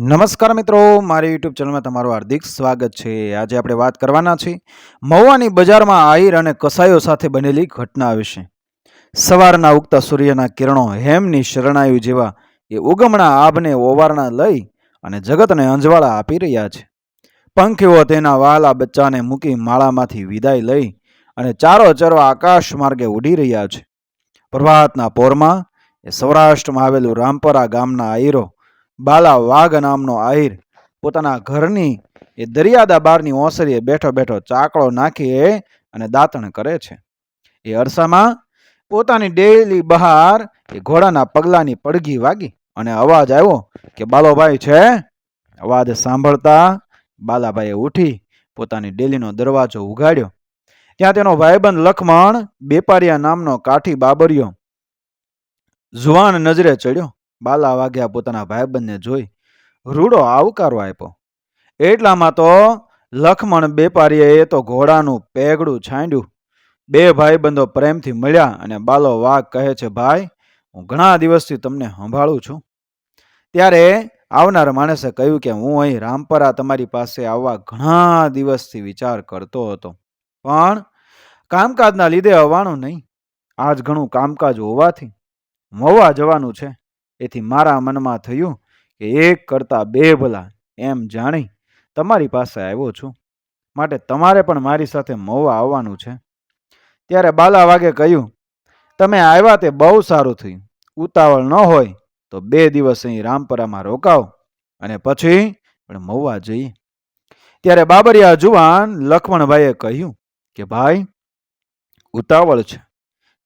નમસ્કાર મિત્રો, મારી યુટ્યુબ ચેનલમાં તમારું હાર્દિક સ્વાગત છે. આજે આપણે વાત કરવાના છીએ મહુવાની બજારમાં આહિર અને કસાયો સાથે બનેલી ઘટના વિશે. સવારના ઉગતા સૂર્યના કિરણો હેમની શરણાયુ જેવા એ ઉગમણા આભને ઓવારણા લઈ અને જગતને અંજવાળા આપી રહ્યા છે. પંખીઓ તેના વહાલા બચ્ચાને મૂકી માળામાંથી વિદાય લઈ અને ચારો ચરો આકાશ માર્ગે ઉડી રહ્યા છે. પ્રભાતના પોરમાં એ સૌરાષ્ટ્રમાં આવેલું રામપરા ગામના આહીરો બાલા વાઘ નામનો આહિર. પોતાના ઘરની એ દરિયાદા બારની ઓસરીએ બેઠો બેઠો ચાકડો નાખી અને દાંતણ કરે છે. એ અરસામાં પોતાની ડેલી બહાર એ ઘોડાના પગલાની પડઘી વાગી અને અવાજ આવ્યો કે, બાલોભાઈ છે? અવાજ સાંભળતા બાલાભાઈએ ઉઠી પોતાની ડેલીનો દરવાજો ઉગાડ્યો ત્યાં તેનો ભાઈબંધ લખમણ બેપારિયા નામનો કાઠી બાબરિયો જુવાન નજરે ચડ્યો. બાલા વાઘ્યા પોતાના ભાઈબંધને જોઈ, રૂડો આવકારો આપ્યો એટલામાં તો લખમણ બેપારીએ તો ઘોડાનું પેગડું છાંડ્યું બે ભાઈબંધો પ્રેમથી મળ્યા અને બાલો વાઘ કહે છે, ભાઈ, હું ઘણા દિવસથી તમને સંભાળું છું. ત્યારે આવનાર માણસે કહ્યું કે હું અહીં રામપરા તમારી પાસે આવવા ઘણા દિવસથી વિચાર કરતો હતો. પણ કામકાજના લીધે આવવાનું નહીં. આજ ઘણું કામકાજ હોવાથી મોવા જવાનું છે. એથી મારા મનમાં થયું કે એક કરતા બે ભલા, એમ જાણી તમારી પાસે આવ્યો છું. માટે તમારે પણ મારી સાથે મહુવા આવવાનું છે. ત્યારે બાલા વાગે કહ્યું, તમે આવ્યા તે બહુ સારું થયું. ઉતાવળ ન હોય તો બે દિવસ અહીં રામપરામાં રોકાવ અને પછી પણ મહુવા જઈએ. ત્યારે બાબરિયા જુવાન લક્ષ્મણભાઈએ કહ્યું કે, ભાઈ, ઉતાવળ છે.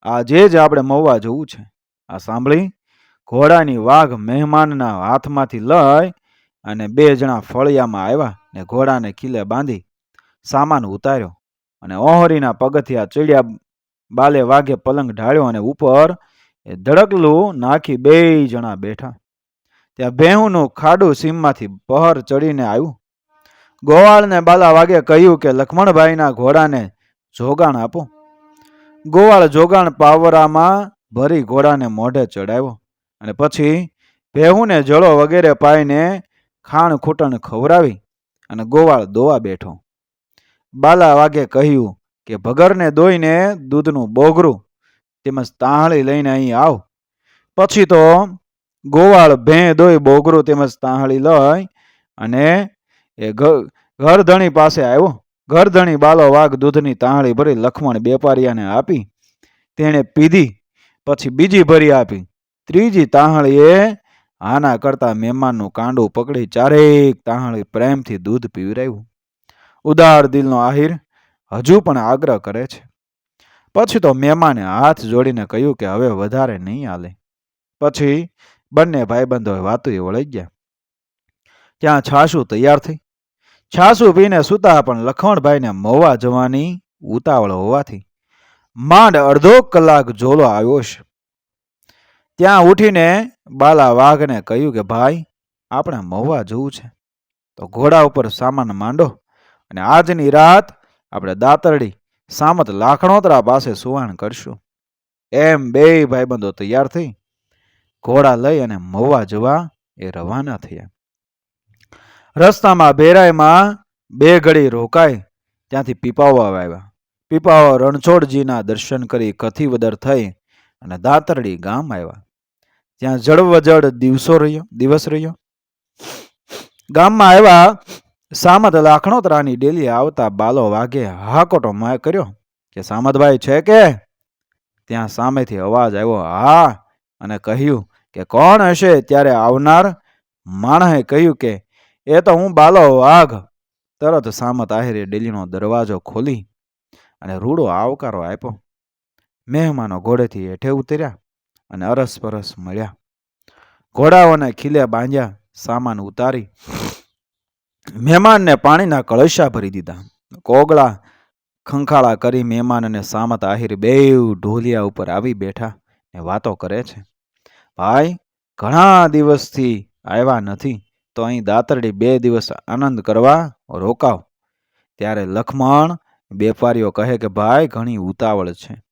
આજે જ આપણે મહુવા જવું છે. આ સાંભળી ઘોડાની વાઘ મહેમાનના હાથમાંથી લઈ અને બે જણા ફળિયામાં આવ્યા ને ઘોડાને ખીલે બાંધી સામાન ઉતાર્યો અને ઓહરીના પગથિયા ચડ્યા બાલે વાઘે પલંગ ઢાળ્યો અને ઉપર એ ધડકલું નાખી બે જણા બેઠા. ત્યાં ભેહુંનું ખાડું સીમમાંથી પહર ચડીને આવ્યું. ગોવાળને બાલા વાગે કહ્યું કે, લખમણભાઈના ઘોડાને જોગાણ આપો. ગોવાળ જોગાણ પાવરામાં ભરી ઘોડાને મોઢે ચડાવ્યો અને પછી ભેહુને જળો વગેરે પાઈને ખાણ ખૂટણ ખવડાવી અને ગોવાળ દોવા બેઠો. બાલા વાઘે કહ્યું કે, ભગરને દોઈને દૂધનું બોગરું તેમજ તાહળી લઈને અહીં આવ. પછી તો ગોવાળ ભેં દોઈ બોગરું તેમજ તાહળી લઈ અને એ ઘરધણી પાસે આવ્યો. ઘરધણી બાલો વાઘ દૂધની તાહળી ભરી લખમણ બેપારીયાને આપી. તેણે પીધી, પછી બીજી ભરી આપી. ત્રીજી તાહળીએ આના કરતા મહેમાનનું કાંડું પકડી ચારેક તાહળી પ્રેમથી દૂધ પીવરાવ્યું ઉદાર દિલનો આહિર હજુ પણ આગ્રહ કરે છે. પછી તો મહેમાને હાથ જોડીને કહ્યું કે હવે વધારે નહીં હાલે. પછી બંને ભાઈબંધોએ વાતુએ વળી ગયા. ત્યાં છાશું તૈયાર થઈ. છાશું પીને સૂતા પણ લખમણભાઈને મોવા જવાની ઉતાવળ હોવાથી માંડ અડધો કલાક જોલો આવ્યો છે. ત્યાં ઉઠીને બાલા વાઘને કહ્યું કે, ભાઈ, આપણે મહુવા જવું છે. તો ઘોડા ઉપર સામાન માંડો અને આજની રાત આપણે દાતરડી સામત લાખણોતરા પાસે સુવાણ કરશું. એમ બે ભાઈબંધો તૈયાર થઈ ઘોડા લઈ અને મહુવા જવા એ રવાના થયા. રસ્તામાં બેરાયમાં બે ઘડી રોકાઈ ત્યાંથી પીપાવા આવ્યા. પીપાવા રણછોડજીના દર્શન કરી કથીવદર થઈ અને દાતરડી ગામ આવ્યા. ત્યાં જળવજળ દિવસો રહ્યો, દિવસ રહ્યો. ગામમાં આવ્યા સામત લાખણોતરાની ડેલી આવતા બાલો વાઘે હાકોટો માય કર્યો કે, સામતભાઈ છે કે? ત્યાં સામેથી અવાજ આવ્યો, હા. અને કહ્યું કે, કોણ હશે ત્યારે આવનાર? માણસે કહ્યું કે, એ તો હું બાલો વાઘ. તરત સામત આહિરે ડેલીનો દરવાજો ખોલી અને રૂડો આવકારો આપ્યો. મહેમાનો ઘોડેથી હેઠે ઉતર્યા. અને અરસપરસ મળ્યા. ઘોડાઓને ખીલે બાંધ્યા, સામાન ઉતારી. મહેમાનને પાણીના કળશા ભરી દીધા. કોગળા ખંખાળા કરી મહેમાન અને સામત આહિર બેવ ઢોલિયા ઉપર આવી બેઠા ને વાતો કરે છે. ભાઈ, ઘણા દિવસથી આવ્યા નથી, તો અહીં દાતરડી બે દિવસ આનંદ કરવા રોકાવ. ત્યારે લખમણ વેપારીઓ કહે કે, ભાઈ, ઘણી ઉતાવળ છે.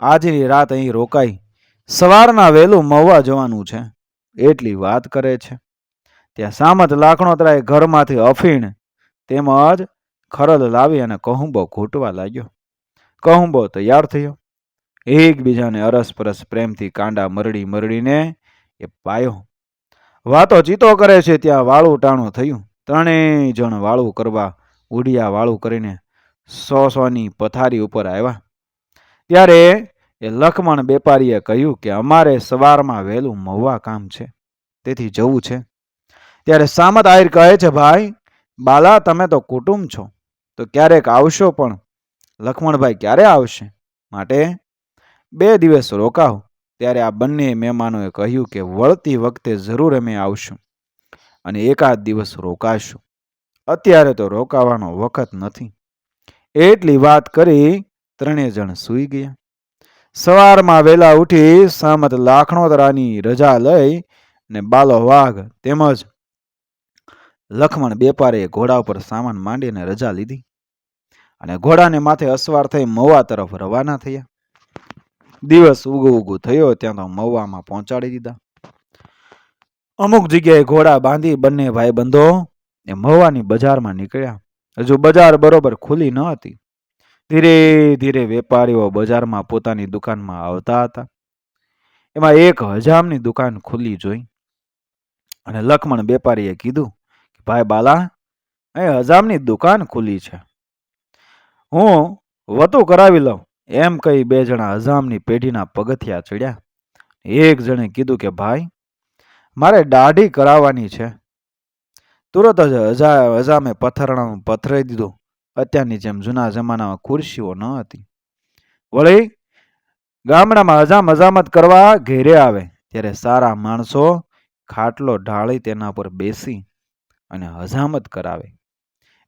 આજની રાત અહીં રોકાઈ સવારના વહેલું મહુવા જવાનું છે. એટલી વાત કરે છે. ત્યાં સામત લાખણોતરાએ ઘરમાંથી અફીણ તેમજ ખરલ લાવી અને કહુંબો ઘૂંટવા લાગ્યો. કહુંબો તૈયાર થયો. એકબીજાને અરસપરસ પ્રેમથી કાંડા મરડી મરડીને એ પાયો. વાતો ચીતો કરે છે ત્યાં વાળું ટાણું થયું. ત્રણેય જણ વાળું કરવા ઉડિયા વાળું કરીને સો સોની પથારી ઉપર આવ્યા. ત્યારે એ લખમણ વેપારીએ કહ્યું કે અમારે સવારમાં વહેલું મહુવા કામ છે, તેથી જવું છે. ત્યારે સામત આહિર કહે છે, ભાઈ, બાલા, તમે તો કુટુંબ છો, તો ક્યારેક આવશો પણ લખમણભાઈ ક્યારે આવશે? માટે બે દિવસ રોકાવ ત્યારે આ બંને મહેમાનોએ કહ્યું કે, વળતી વખતે જરૂર અમે આવશું અને એકાદ દિવસ રોકાશું. અત્યારે તો રોકાવાનો વખત નથી. એટલી વાત કરી ત્રણેય જણ સૂઈ ગયા. સવારમાં વહેલા ઉઠી સામત લાખણોતરાની રજા લઈ ને બાલો વાઘ તેમજ લખમણ બેપારે ઘોડા ઉપર સામાન માંડીને રજા લીધી અને ઘોડાને માથે અસવાર થઈ મવા તરફ રવાના થયા. દિવસ ઉગુ ઉગુ થયો, ત્યાં તો મવામાં પહોંચાડી દીધા. અમુક જગ્યાએ ઘોડા બાંધી બંને ભાઈબંધો એ મહુવાની બજારમાં નીકળ્યા. હજુ બજાર બરોબર ખુલી ન હતી. ધીરે ધીરે વેપારીઓ બજારમાં પોતાની દુકાનમાં આવતા હતા. એમાં એક હજામની દુકાન ખુલ્લી જોઈ અને લખમણ વેપારીએ કીધું કે, ભાઈ બાલા એ હજામની દુકાન ખુલ્લી છે. હું વતુ કરાવી લઉં. એમ કહી બે જણા હજામની પેઢીના પગથિયા ચડ્યા. એક જણે કીધું કે, ભાઈ, મારે દાઢી કરાવવાની છે. તુરત જ હજા, હજામે પથરાણું પથરાઈ દીધું. અત્યારની જેમ જૂના જમાનામાં ખુરશીઓ ન હતી. વળી, ગામડામાં હજામ હજામત કરવા ઘેરે આવે, ત્યારે સારા માણસો ખાટલો ઢાળી તેના પર બેસી અને હજામત કરાવે.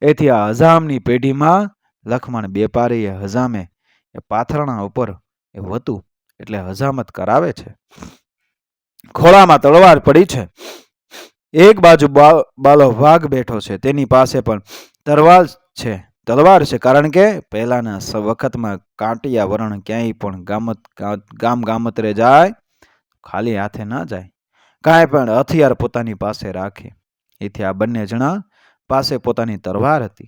એથી આ હજામની પેઢીમાં લખમણ બેપારીએ હજામે એ પાથરણા ઉપર એ વતું એટલે હજામત કરાવે છે. ખોળામાં તળવાર પડી છે. એક બાજુ બાલો વાઘ બેઠો છે, તેની પાસે પણ તરવાલ છે. તલવાર છે, કારણ કે પહેલાના વખતમાં કાંટિયા વરણ ક્યાંય પણ ગામત, ગામ ગામતરે જાય, ખાલી હાથે ના જાય. કાંઈ પણ હથિયાર પોતાની પાસે રાખે. એથી આ બંને જણા પાસે પોતાની તલવાર હતી.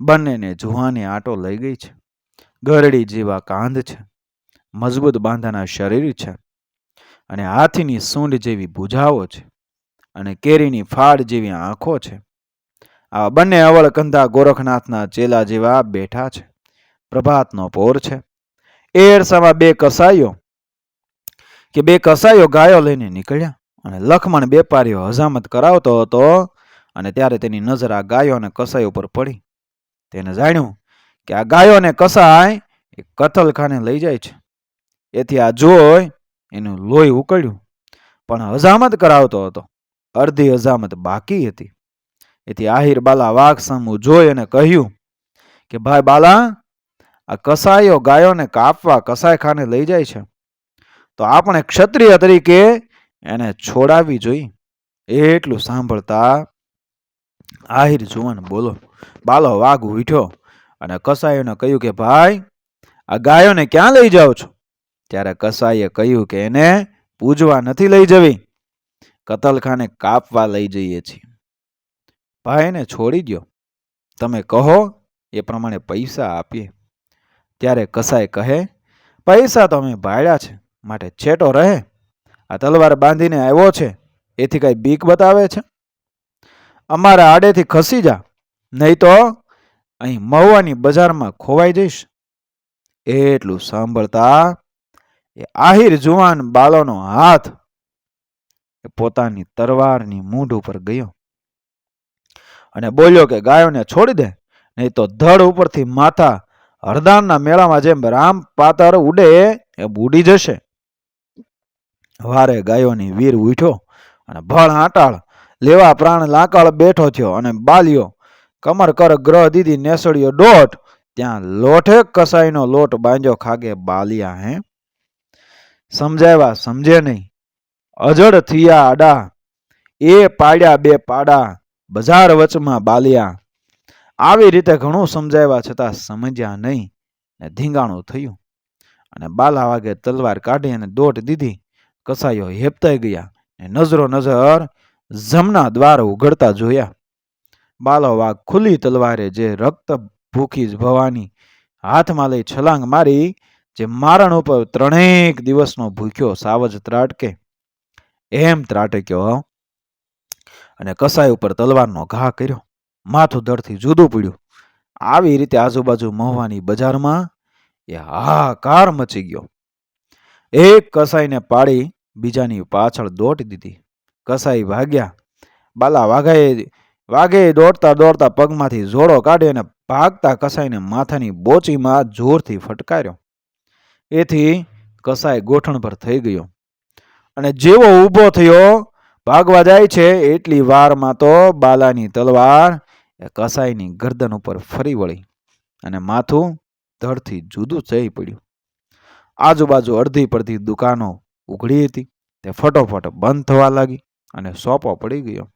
બંનેને જુહાની આટો લઈ ગઈ છે. ગરડી જેવા કાંધ છે. મજબૂત બાંધાના શરીર છે. અને હાથીની સૂંઢ જેવી ભુજાઓ છે. અને કેરીની ફાળ જેવી આંખો છે. આ બંને અવળકંધા ગોરખનાથના ચેલા જેવા બેઠા છે. પ્રભાતનો પોર છે. એ બે કસાઈઓ કે બે કસાઈઓ ગાયો લઈને નીકળ્યા અને લખમણ બેપારીઓ હજામત કરાવતો હતો અને ત્યારે તેની નજર આ ગાયો અને કસાઈ ઉપર પડી. તેને જાણ્યું કે આ ગાયો અને કસાય એ કતલખાને લઈ જાય છે. એથી આ જોઈ એનું લોહી ઉકળ્યું પણ હજામત કરાવતો હતો. અડધી હજામત બાકી હતી. એથી આહિર બાલા વાઘ સામું જોઈ અને કહ્યું કે, ભાઈ બાલા, આ કસાઈઓ ગાયોને કાપવા કસાઈખાને લઈ જાય છે. તો આપણે ક્ષત્રિય તરીકે એને છોડાવી જોઈએ એટલું સાંભળતા આહિર જુવાન બોલો, બાલો, વાઘ ઉઠ્યો અને કસાઈઓને કહ્યું કે, ભાઈ, આ ગાયોને ક્યાં લઈ જાઓ છો? ત્યારે કસાઈએ કહ્યું કે, એને પૂજવા નથી લઈ જવી. કતલખાને કાપવા લઈ જઈએ છીએ. ભાઈને છોડી દ્યો. તમે કહો એ પ્રમાણે પૈસા આપીએ. ત્યારે કસાય કહે, પૈસા તો અમે ભાડ્યા છે, માટે છેટો રહે. આ તલવાર બાંધીને આવ્યો છે, એથી કાંઈ બીક બતાવે છે? અમારા આડેથી ખસી જા, નહીં તો અહીં મહુવાની બજારમાં ખોવાઈ જઈશ. એટલું સાંભળતા એ આહિર જુવાન બાલોનો હાથ પોતાની તરવારની મૂઢ ઉપર ગયો. અને બોલ્યો કે, ગાયોને છોડી દે, નહીં તો ધડ ઉપરથી માથા હરદાનના મેળામાં જેમ રામ પાતર ઉડે એ ઉડી જશે. વારે ગાયોની વીર ઉઠ્યો અને ભળ આટાળ લેવા પ્રાણ લાકળ બેઠો થયો અને બાલ્યો, કમર કર ગ્રહ દીધી નેસડ્યો દોટ ત્યાં લોઠે કસાઈનો લોટ બાંધ્યો ખાગે બાલિયા હે. સમજાવ્યા, સમજે નહીં, અજડ થયા આડા, એ પાડ્યા બે પાડા બજાર વચમાં બાલિયા. આવી રીતે ઘણું સમજાવ્યા છતાં સમજ્યા નહીં ને ધીંગાણું થયું. અને બાલા વાગે તલવાર કાઢી અને દોટ દીધી. કસાઈઓ હેપતાઈ ગયા ને નજરો નજર જમના દ્વાર ઉઘડતા જોયા. બાલો વાઘ ખુલ્લી તલવારે જે રક્ત ભૂખી ભવાની હાથમાં લઈ છલાંગ મારી, જે મારણ ઉપર ત્રણેક દિવસનો ભૂખ્યો સાવજ ત્રાટકે. એમ ત્રાટક્યો. અને કસાઈ ઉપર તલવારનો ઘા કર્યો. માથું ધડથી જુદું પડ્યું. આવી રીતે આજુબાજુ મહવાની બજારમાં એ હાહાકાર મચી ગયો. એક કસાઈને પાડી બીજાની પાછળ દોટી દીધી. કસાઈ ભાગ્યા. બાલા વાઘાએ, વાઘે દોડતા દોડતા પગમાંથી જોડો કાઢી અને ભાગતા કસાઈને માથાની બોચીમાં જોરથી ફટકાર્યો. એથી કસાઈ ગોઠણ પર થઈ ગયો. અને જેવો ઊભો થયો ભાગવા જાય છે, એટલી વારમાં તો બાલાની તલવાર એ કસાઈની ગરદન ઉપર ફરી વળી અને માથું ધડથી જુદું થઈ પડ્યું. આજુબાજુ અડધી પડધી દુકાનો ઉઘડી હતી, તે ફટોફટ બંધ થવા લાગી અને સોપો પડી ગયો.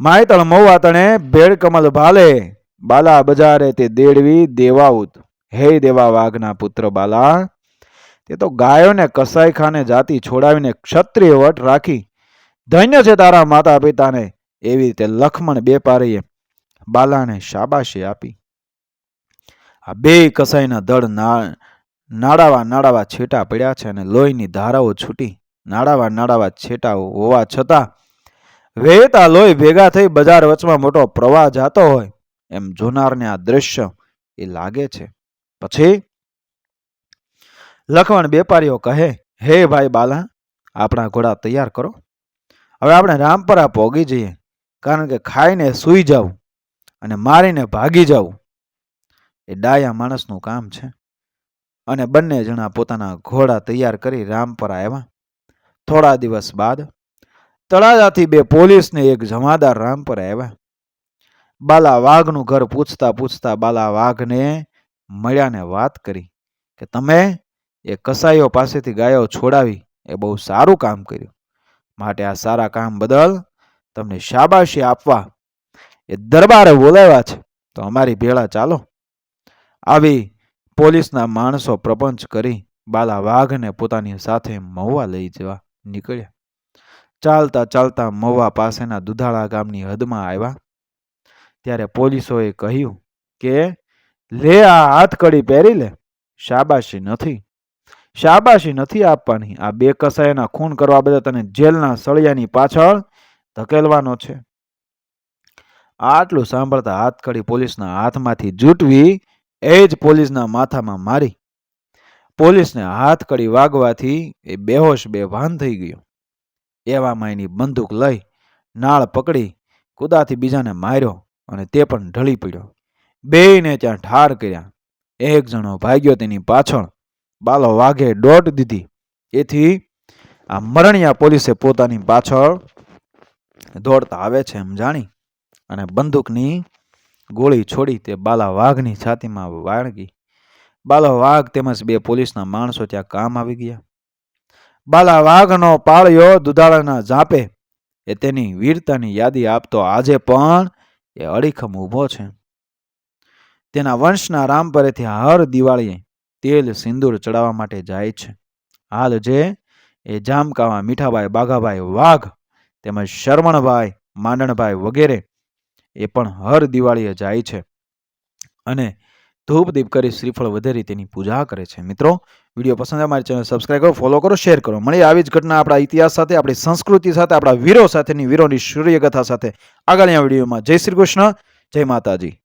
માયતળ મહુવા તણે ભેળકમલ ભાલે, બાલા, બજારે તે દેડવી દેવાઉત હે દેવા વાઘના પુત્ર બાલા. તે તો ગાયોને કસાઈખાને જાતિ છોડાવીને ક્ષત્રિય વટ રાખી ધન્ય છે તારા માતા પિતાને એવી રીતે લખમણ બેપારીએ બાલાને શાબાશી આપી. આ બે કસાઈના દળ નાડાવા નાડાવા છેટા પડ્યા છે અને લોહીની ધારાઓ છૂટી. નાડાવા નાડાવા છેટા હોવા છતાં વહેતા લોહી ભેગા થઈ બજાર વચમાં મોટો પ્રવાહ જાતો હોય. એમ જોનારને આ દ્રશ્ય એ લાગે છે. પછી લખમણ વેપારીઓ કહે, હે ભાઈ બાલા, આપણા ઘોડા તૈયાર કરો. હવે આપણે રામપરા પોગી જઈએ. કારણ કે ખાઈને સૂઈ જાવ અને મારીને ભાગી જાવું એ ડાયા માણસનું કામ છે. અને બંને જણા પોતાના ઘોડા તૈયાર કરી રામપરા આવ્યા. થોડા દિવસ બાદ તળાજાથી બે પોલીસને એક જમાદાર રામપરા આવ્યા. બાલા વાઘનું ઘર પૂછતા પૂછતા બાલા વાઘને મળ્યાને વાત કરી કે તમે એ કસાઈઓ પાસેથી ગાયો છોડાવી. એ બહુ સારું કામ કર્યું. માટે આ સારા કામ બદલ તમને શાબાશી આપવા એ દરબારે બોલાવ્યા છે. તો અમારી ભેળા ચાલો. આવી પોલીસના માણસો પ્રપંચ કરી બાલા વાઘને પોતાની સાથે મહુવા લઈ જવા નીકળ્યા. ચાલતા ચાલતા મહુવા પાસેના દુધાળા ગામની હદમાં આવ્યા. ત્યારે પોલીસોએ કહ્યું કે, લે આ હાથકડી પહેરી લે. શાબાશી નથી. શાબાશી નથી આપવાની. આ બે કસાયના ખૂન કરવા બદલ તને જેલના સળિયાની પાછળ ધકેલવાનો છે. આટલું સાંભળતા હાથકડી પોલીસના હાથમાંથી જૂટવી એ જ પોલીસના માથામાં મારી. પોલીસને હાથકડી વાગવાથી એ બેહોશ બેભાન થઈ ગયો. એવામાં એની બંદૂક લઈ નાળ પકડી કુદાથી બીજાને માર્યો અને તે પણ ઢળી પડ્યો. બેયને ત્યાં ઠાર કર્યા. એક જણો ભાગ્યો તેની પાછળ બાલો વાઘે દોટ દીધી. એથી આ મરણિયા પોલીસે પોતાની પાછળ દોડતા આવે છે એમ જાણી અને બંદૂકની ગોળી છોડી તે બાલા વાઘની છાતીમાં વાળગી. બાલા વાઘ તેમજ બે પોલીસના માણસો ત્યાં કામ આવી ગયા. બાલા વાઘનો પાળ્યો દુધાળાના ઝાંપે એ તેની વીરતાની યાદી આપતો આજે પણ એ અડીખમ ઊભો છે. તેના વંશના રામપરેથી હર દિવાળીએ તેલ સિંદૂર ચડાવવા માટે જાય છે. હાલ જે એ જામકાવા, મીઠાભાઈ, બાઘાભાઈ, વાઘ તેમજ શરવણભાઈ માંડણભાઈ વગેરે એ પણ હર દિવાળીએ જાય છે. અને ધૂપ દીપ કરી શ્રીફળ વધેરી તેની પૂજા કરે છે. મિત્રો, વીડિયો પસંદ આવે મારી ચેનલ સબસ્ક્રાઈબ કરો ફોલો કરો શેર કરો. મળી આવી જ ઘટના આપણા ઇતિહાસ સાથે, આપણી સંસ્કૃતિ સાથે, આપણા વીરો સાથેની વીરોની સૂર્યકથા સાથે. આગળના વિડીયોમાં જય શ્રી કૃષ્ણ, જય માતાજી.